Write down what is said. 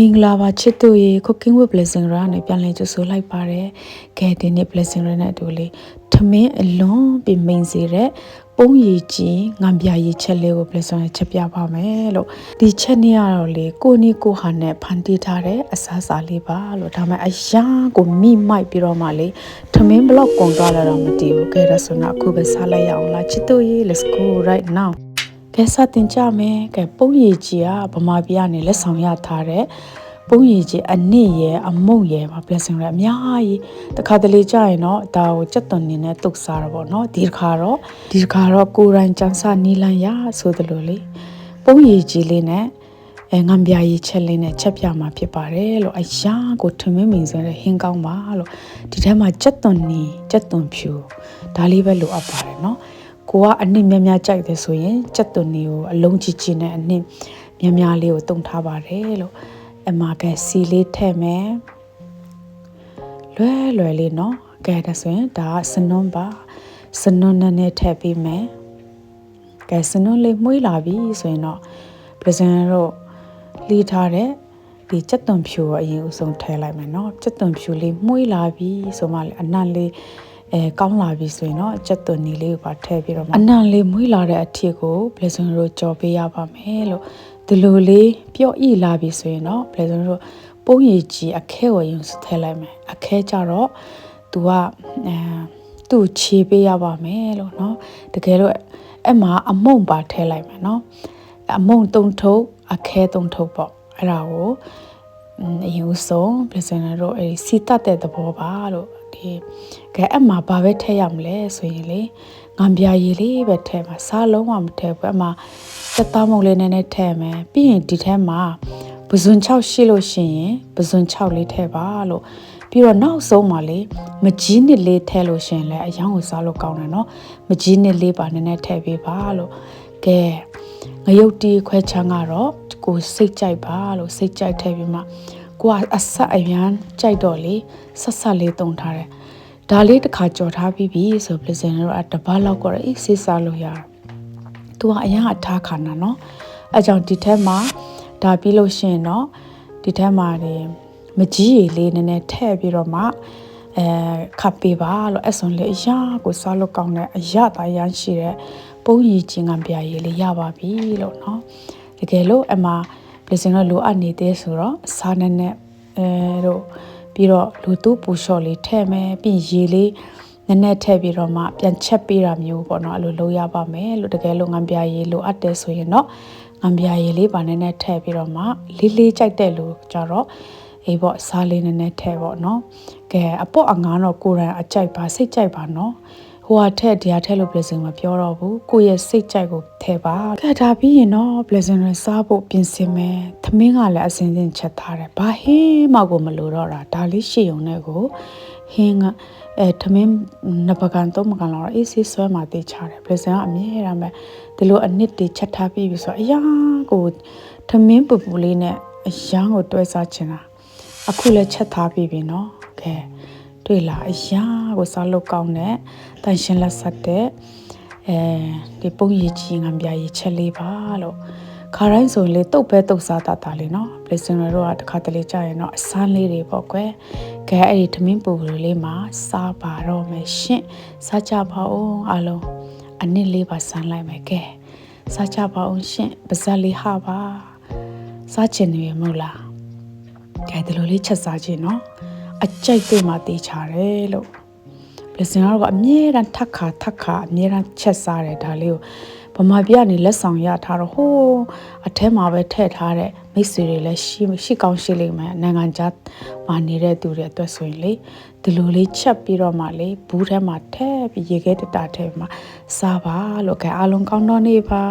မင်္ဂလာပါချစ်တို့ရေ cooking with blessing ရနဲ့ပြန်လည်ကြိုဆိုလိုက်ပါတယ်။ကဲဒီနေ့ blessing ရနဲ့အတူလေးထမင်းအလွန်ပြီးမိန်စေတဲ့ပုံရည်ကြီးငံပြရည်ချက်လေးကို blessing ရချက်ပြပါမယ်လို့ဒီချက်နေ့ကတော့လေကိုနီကိုဟာနဲ့ဖန်တီးထားတဲ့အစားအစာလေးပါလို့ဒါမှအရာကိုမိမိုက်ပြီးတော့မှလေထမင်းဘလောက်ကုန်သွားလာတော့မတည်ဘူး။ကဲဒါဆိုတော့အခုပဲစားလိုက်ရအောင်လားချစ်တို့ရေ let's go right now ကဲစတင်ကြမယ်ကဲပုံရည်ကြီးကဗမာပြည်ကနေလက်ဆောင်ရထားတဲ့ပုံရည်ကြီးအနစ်ရဲ့အမုံရဲ့မှာ blessing ရအများကြီးတခါတလေကြာရင်တော့ဒါကိုစက်သွန်နေနဲ့တုတ်စားတော့ဗောနော်ဒီတစ်ခါတော့ဒီတစ်ခါတော့ကိုရိုင်းចန်းစာနီလန်ရဆိုသလိုလေပုံရည်ကြီးလေးနဲ့အဲငံပြာကြီးချက်လေးနဲ့ချက်ပြမှာဖြစ်ပါတယ်လို့အရာကိုထမင်းမင်းဆိုတဲ့ဟင်းကောင်းပါလို့ဒီထဲမှာစက်သွန်နီစက်သွန်ဖြူဒါလေးပဲလိုအပ်ပါတယ်နော် ကိုကအနစ်များများကြိုက်တယ်ဆိုရင်စက်သွန်နီကိုအလုံးကြီးကြီးနဲ့အနစ်များများလေးကိုတုံထားပါတယ်လို့အမကစီလေးထည့်မယ်လွယ်လွယ်လေးနော်ကဲဒါဆိုရင်ဒါကစနွန်းပါစနွန်းနဲ့နဲ့ထည့်ပြီးမယ်ကဲစနွန်းလေးမှုေးလာပြီဆိုရင်တော့ present တို့လီးထားတဲ့ဒီစက်သွန်ဖြူကိုအရင်ဦးဆုံးထည့်လိုက်မယ်နော်စက်သွန်ဖြူလေးမှုေးလာပြီဆိုမှလေအနံ့လေး အဲကောင်းလာပြီဆိုရင်တော့စက်သွန်နီလေးကိုပါထည့်ပြီးတော့အနံ့လေးမှုေးလာတဲ့အထစ်ကို present တို့ကြော်ပေးရပါမယ်လို့ဒီလိုလေးပြော့ဤလာပြီဆိုရင်တော့ present တို့ပုံရည်ကြီးအခဲကိုရင်စထည့်လိုက်မယ်အခဲကြတော့ तू ကအဲသူ့ခြေပေးရပါမယ်လို့เนาะတကယ်လို့အဲ့မှာအမုံပါထည့်လိုက်မယ်เนาะအမုံသုံးထုပ်အခဲသုံးထုပ်ပေါ့အဲ့ဒါကိုအရင်ဆုံး presenter တို့အဲ့ဒီစီတတ်တဲ့သဘောပါလို့ ဒီကဲအမှဘာပဲထည့်ရမလဲဆိုရင်လေငံပြာရည်လေးပဲထည့်မှာစားလုံးဝမထည့်ဘူးအမှတက်သားမုံလေးနည်းနည်းထည့်မယ်ပြီးရင်ဒီထဲမှာပဇွန်6ရှိလို့ရှိရင်ပဇွန်6လေးထည့်ပါလို့ပြီးတော့နောက်ဆုံးမှာလေမကြီးနစ်လေးထည့်လို့ရှင်လဲအယောင်ကိုစားလို့ကောင်းတယ်နော်မကြီးနစ်လေးပါနည်းနည်းထည့်ပေးပါလို့ကဲငရုတ်တီခွဲချမ်းကတော့ကိုစိတ်ကြိုက်ပါလို့စိတ်ကြိုက်ထည့်ပြီးမှ ကိုကအဆက်အရန်ကြိုက်တော့လေဆက်ဆက်လေးတုံထားတယ်ဒါလေးတစ်ခါကြော်ထားပြီးပြီဆိုပလစင်တော့အတပတ်လောက်ကတော့အေးဆေးစားလို့ရတယ်သူကအရန်အထားခါနာနော်အဲကြောင့်ဒီထက်မှာဒါပြီးလို့ရှိရင်တော့ဒီထက်မှာဒီမကြီးရည်လေးနည်းနည်းထည့်ပြီးတော့မှအဲခပ်ပေးပါလို့အစွန်လေးအရာကိုစားလို့ကောင်းတဲ့အရာသားရမ်းရှိတဲ့ပုံရည်ချင်းကပြရည်လေးရပါပြီလို့เนาะတကယ်လို့အမှပ လစင်တော့လိုအပ်နေသေးဆိုတော့စားနဲ့နဲ့အဲတို့ပြီးတော့လူတူပူလျှော့လေးထည့်မယ်ပြီးရေလေးနည်းနည်းထည့်ပြီးတော့မှပြန်ချက်ပေးတာမျိုးပေါ့နော်အဲ့လိုလုပ်ရပါမယ်လို့တကယ်လို့ငံပြရေလိုအပ်တယ်ဆိုရင်တော့ငံပြရေလေးပါနည်းနည်းထည့်ပြီးတော့မှလေးလေးကြိုက်တဲ့လူကြတော့အေးပေါ့စားလေးနည်းနည်းထည့်ပေါ့နော်ကဲအပေါ့အငါတော့ကိုယ်တိုင်အကြိုက်ပါစိတ်ကြိုက်ပါနော် ဟိုဟာထက်တရားထက်လို့ blessing မပြောတော့ဘူးကိုယ့်ရဲ့စိတ်ကြိုက်ကိုထည့်ပါကဲဒါပြီးရင်တော့ blessing ရစားဖို့ပြင်ဆင်မယ်သမင်းကလည်းအစင်းစင်းချက်ထားတယ်ဘာဟင်းမှကိုမလိုတော့တာဒါလေးရှေ့ုံနဲ့ကိုဟင်းကအဲသမင်းနှစ်ပကံသုံးပကံလောက်အေးဆေးဆွဲမှတေးချတယ် blessing ကအမြဲတမ်းပဲဒီလိုအနစ်တွေချက်ထားပြီးပြီဆိုအရာကိုသမင်းပူပူလေးနဲ့အရန်ကိုတွဲစားချင်တာအခုလည်းချက်ထားပြီးပြီနော်ကဲ တွေ့လားအရာကိုစားလို့ကောင်းတဲ့တန်ရှင်လက်ဆက်တဲ့အဲဒီပုံရည်ကြီးငံပြရည်ချက်လေးပါလို့ခါတိုင်းဆိုရင်လေတုတ်ပဲတုတ်စားတတ်တာလေနော်ပလစ်စင်ရတို့ကတခါတလေကြာရင်တော့အစမ်းလေးတွေပေါ့ကွယ်ကဲအဲ့ဒီထမင်းပူပူလေးမှာစားပါတော့မယ်ရှင့်စားကြပါဦးအားလုံးအနစ်လေးပါစမ်းလိုက်မယ်ကဲစားကြပါဦးရှင့်ပါဇက်လေးဟာပါစားချင်နေရမဟုတ်လားကဲဒီလိုလေးချက်စားခြင်းနော် အကြိုက်တွေမှာတေးချတယ်လို့ပလစင်ကတော့အမြဲတမ်းထက်ခါထက်ခါအမြဲတမ်းချက်စားတယ်ဒါလေးကိုဗမာပြည်ကနေလက်ဆောင်ရထားတော့ဟိုးအထဲမှာပဲထည့်ထားတဲ့မိတ်ဆွေတွေလည်းရှိရှိကောင်းရှိလိမ့်မယ်နိုင်ငံခြားမှာနေတဲ့သူတွေအတွက်ဆိုရင်လေဒီလိုလေးချက်ပြီးတော့မှလေဘူးထဲမှာထည့်ပြီးရေခဲတတာထဲမှာစားပါလို့ကဲအားလုံးကောင်းတော့နေပါ